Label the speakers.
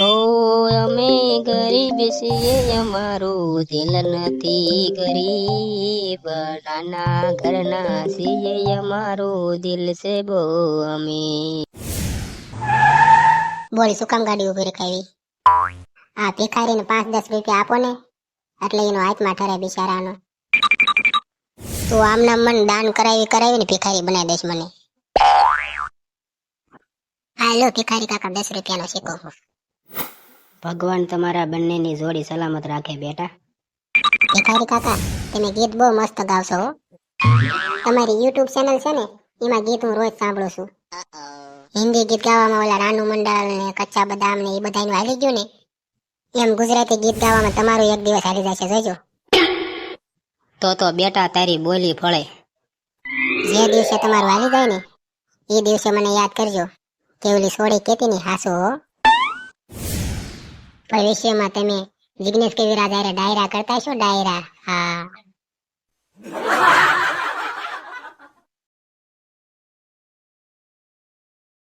Speaker 1: ઓ અમે ગરીબ છીએ, અમારું દિલ નથી ગરીબ. નાના ઘરના છીએ, અમારું દિલ છે બહુ અમે.
Speaker 2: બોલ, શું કામ ગાડી ઊભી રખાવી આ ભિખારીને પાંચ દસ રૂપિયા આપો ને, એટલે એનો હાથમાં ઠરે બિચારાનો. તું આમના મન દાન કરાવી કરાવી ને ભિખારી બનાવી દઈશ મને. હાલો, ભિખારી કાકા, દસ રૂપિયાનો સિક્કો
Speaker 1: ભગવાન તમારા બંનેની જોડી સલામત રાખે બેટા.
Speaker 2: ભિખારી કાકા તમે ગીત બહુ મસ્ત ગાવશો હો. તમારી યુટ્યુબ ચેનલ છે ને એમાં ગીત હું રોજ સાંભળું છું. હિન્દી ગીત ગાવામાં ઓલા રાનુ મંડળ ને કચ્ચા બદામ ને એ બધાનું હાલી ગયું ને એમ ગુજરાતી ગીત ગાવામાં તમારું એક દિવસ હાલી જશે જોજો
Speaker 1: તો તો બેટા તારી બોલી ફળે.
Speaker 2: જે દિવસે તમારું હાલી જાય ને એ દિવસે મને યાદ કરજો. કેવલી સોડી કેતી ની હાસો હો. ભવિષ્યમાં તમે જિગ્નેશ કેવી રાજા ડાયરા કરતા છો? ડાયરા. હા.